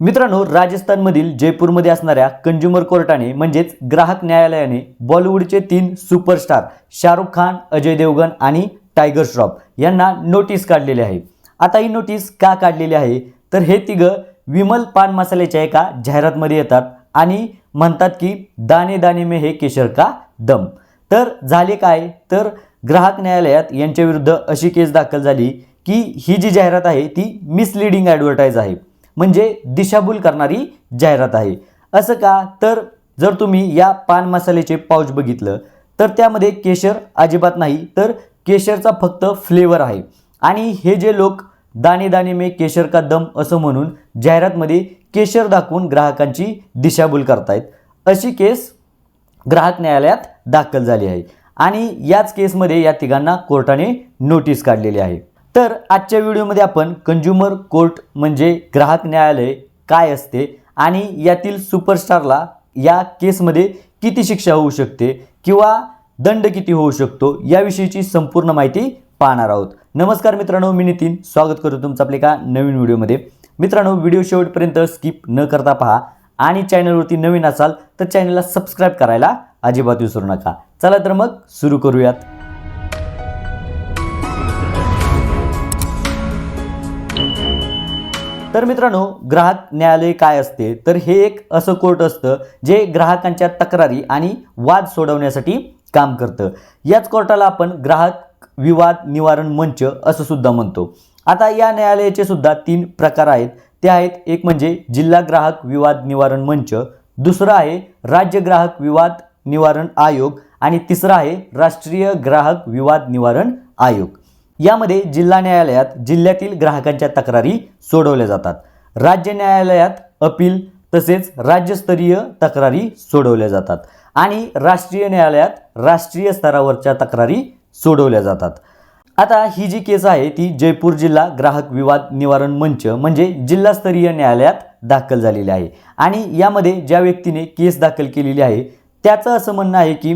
मित्रांनो राजस्थानमधील जयपूरमध्ये असणाऱ्या कंझ्युमर कोर्टाने म्हणजेच ग्राहक न्यायालयाने बॉलिवूडचे तीन सुपरस्टार शाहरुख खान अजय देवगण आणि टायगर श्रॉफ यांना नोटीस काढलेली आहे. आता ही नोटीस का काढलेली आहे? तर हे तिघं विमल पान मसाल्याच्या एका जाहिरातमध्ये येतात आणि म्हणतात की दाणे दाणे में हे केशर का दम. तर झाले काय? तर ग्राहक न्यायालयात यांच्याविरुद्ध अशी केस दाखल झाली की ही जी जाहिरात आहे ती मिसलिडिंग ॲडव्हर्टाईज आहे. म्हणजे दिशाभूल करणारी जाहिरात आहे. असं का? तर जर तुम्ही या पान मसाल्याचे पाऊच बघितलं तर त्यामध्ये केशर अजिबात नाही तर केशरचा फक्त फ्लेवर आहे. आणि हे जे लोक दाणे दाणे में केशर का दम असं म्हणून जाहिरातमध्ये केशर दाखवून ग्राहकांची दिशाभूल करतायत अशी केस ग्राहक न्यायालयात दाखल झाली आहे. आणि याच केसमध्ये या तिघांना कोर्टाने नोटीस काढलेली आहे. तर आजच्या व्हिडिओमध्ये आपण कंझ्युमर कोर्ट म्हणजे ग्राहक न्यायालय काय असते आणि यातील सुपरस्टारला या केसमध्ये किती शिक्षा होऊ शकते किंवा दंड किती होऊ शकतो याविषयीची संपूर्ण माहिती पाहणार आहोत. नमस्कार मित्रांनो मी नितीन. स्वागत करतो तुमचं आपल्या एका नवीन व्हिडिओमध्ये. मित्रांनो व्हिडिओ शेवटपर्यंत स्किप न करता पहा आणि चॅनलवरती नवीन असाल तर चॅनलला सबस्क्राईब करायला अजिबात विसरू नका. चला तर मग सुरू करूयात. तर मित्रांनो ग्राहक न्यायालय काय असते? तर हे एक असं कोर्ट असतं जे ग्राहकांच्या तक्रारी आणि वाद सोडवण्यासाठी काम करतं. याच कोर्टाला आपण ग्राहक विवाद निवारण मंच असं सुद्धा म्हणतो. आता या न्यायालयाचे सुद्धा तीन प्रकार आहेत. ते आहेत एक म्हणजे जिल्हा ग्राहक विवाद निवारण मंच दुसरं आहे राज्य ग्राहक विवाद निवारण आयोग आणि तिसरं आहे राष्ट्रीय ग्राहक विवाद निवारण आयोग. यामध्ये जिल्हा न्यायालयात जिल्ह्यातील ग्राहकांच्या तक्रारी सोडवल्या जातात. राज्य न्यायालयात अपील तसेच राज्यस्तरीय तक्रारी सोडवल्या जातात आणि राष्ट्रीय न्यायालयात राष्ट्रीय स्तरावरच्या तक्रारी सोडवल्या जातात. आता ही जी केस आहे ती जयपूर जिल्हा ग्राहक विवाद निवारण मंच म्हणजे जिल्हास्तरीय न्यायालयात दाखल झालेली आहे आणि यामध्ये ज्या व्यक्तीने केस दाखल केलेली आहे त्याचं असं म्हणणं आहे की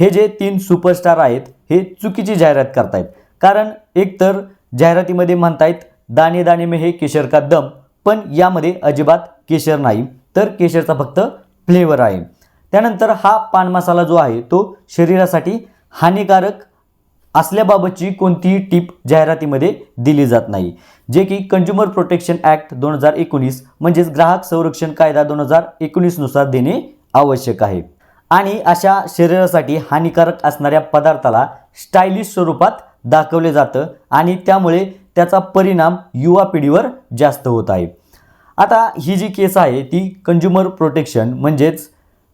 हे जे तीन सुपरस्टार आहेत हे चुकीची जाहिरात करतायत. कारण एकतर जाहिरातीमध्ये म्हणतायत दाणे दाणे में हे केशर का दम पण यामध्ये अजिबात केशर नाही. तर केशरचा फक्त फ्लेवर आहे. त्यानंतर हा पान मसाला जो आहे तो शरीरासाठी हानिकारक असल्याबाबतची कोणतीही टीप जाहिरातीमध्ये दिली जात नाही. जे की कंझ्युमर प्रोटेक्शन ॲक्ट दोन हजार एकोणीस म्हणजेच ग्राहक संरक्षण कायदा दोन हजार एकोणीसनुसार देणे आवश्यक आहे. आणि अशा शरीरासाठी हानिकारक असणाऱ्या पदार्थाला स्टायलिश स्वरूपात दाखवले जातं आणि त्यामुळे त्याचा परिणाम युवा पिढीवर जास्त होत आहे. आता ही जी केस आहे ती कंझ्युमर प्रोटेक्शन म्हणजेच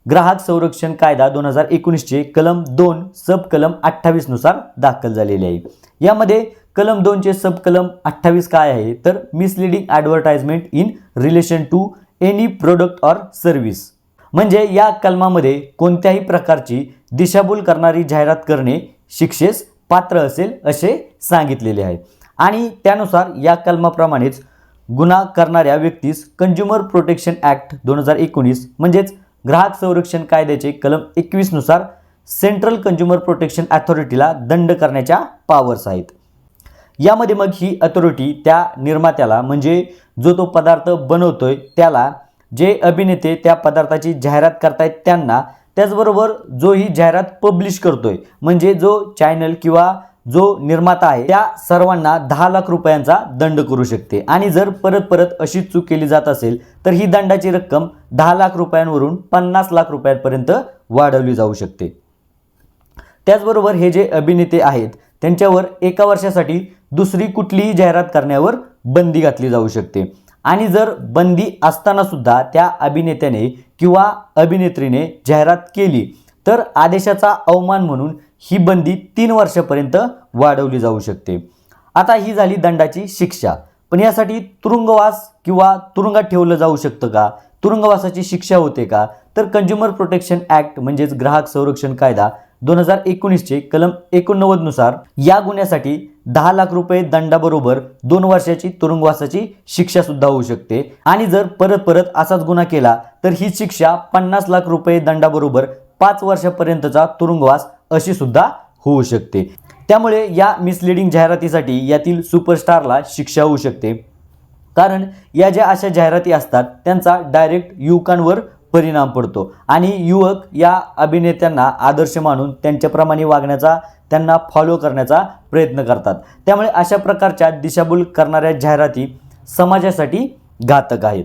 ग्राहक संरक्षण कायदा दोन हजार एकोणीसचे कलम दोन सब कलम अठ्ठावीसनुसार दाखल झालेली आहे. यामध्ये कलम दोनचे सब कलम अठ्ठावीस काय आहे? तर misleading advertisement in relation to any product or service म्हणजे या कलमामध्ये कोणत्याही प्रकारची दिशाभूल करणारी जाहिरात करणे शिक्षेस पात्र असेल असे सांगितलेले आहे. आणि त्यानुसार या कलमाप्रमाणेच गुन्हा करणाऱ्या व्यक्तीस कंझ्युमर प्रोटेक्शन ॲक्ट दोन हजार एकोणीस म्हणजेच ग्राहक संरक्षण कायद्याचे कलम एकवीसनुसार सेंट्रल कंझ्युमर प्रोटेक्शन अथॉरिटीला दंड करण्याच्या पावर्स आहेत. यामध्ये मग ही अथॉरिटी त्या निर्मात्याला म्हणजे जो तो पदार्थ बनवतोय त्याला जे अभिनेते त्या पदार्थाची जाहिरात करतायत त्यांना त्याचबरोबर जो ही जाहिरात पब्लिश करतोय म्हणजे जो चॅनल किंवा जो निर्माता आहे त्या सर्वांना दहा लाख रुपयांचा दंड करू शकते. आणि जर परत परत अशी चूक केली जात असेल तर ही दंडाची रक्कम दहा लाख रुपयांवरून पन्नास लाख रुपयांपर्यंत वाढवली जाऊ शकते. त्याचबरोबर हे जे अभिनेते आहेत त्यांच्यावर एका वर्षासाठी दुसरी कुठलीही जाहिरात करण्यावर बंदी घातली जाऊ शकते. आणि जर बंदी असताना सुद्धा त्या अभिनेत्याने किंवा अभिनेत्रीने जाहिरात केली तर आदेशाचा अवमान म्हणून ही बंदी तीन वर्षापर्यंत वाढवली जाऊ शकते. आता ही झाली दंडाची शिक्षा. पण यासाठी तुरुंगवास किंवा तुरुंगात ठेवलं जाऊ शकतं का? तुरुंगवासाची शिक्षा होते का? तर कंझ्युमर प्रोटेक्शन ॲक्ट म्हणजेच ग्राहक संरक्षण कायदा दोन हजार एकोणीसचे कलम एकोणनव्वदनुसार या गुन्ह्यासाठी दहा लाख रुपये दंडाबरोबर दोन वर्षाची तुरुंगवासाची शिक्षा सुद्धा होऊ शकते. आणि जर परत परत असाच गुन्हा केला तर ही शिक्षा पन्नास लाख रुपये दंडाबरोबर पाच वर्षापर्यंतचा तुरुंगवास अशी सुद्धा होऊ शकते. त्यामुळे या मिसलिडिंग जाहिरातीसाठी यातील सुपरस्टारला शिक्षा होऊ शकते. कारण या ज्या अशा जाहिराती असतात त्यांचा डायरेक्ट युवकांवर परिणाम पडतो. आणि युवक या अभिनेत्यांना आदर्श मानून त्यांच्याप्रमाणे वागण्याचा त्यांना फॉलो करण्याचा प्रयत्न करतात. त्यामुळे अशा प्रकारच्या दिशाभूल करणाऱ्या जाहिराती समाजासाठी घातक आहेत.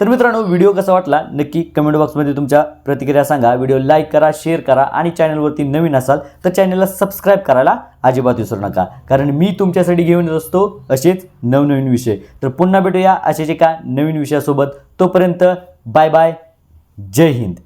तर मित्रांनो व्हिडिओ कसा वाटला? नक्की कमेंट बॉक्समध्ये तुमच्या प्रतिक्रिया सांगा. व्हिडिओ लाईक करा शेअर करा आणि चॅनलवरती नवीन असाल तर चॅनलला सबस्क्राईब करायला अजिबात विसरू नका. कारण मी तुमच्यासाठी घेऊन येत असतो असेच नवनवीन विषय. तर पुन्हा भेटूया असेच एका नवीन विषयासोबत. तोपर्यंत बाय बाय. जय हिंद.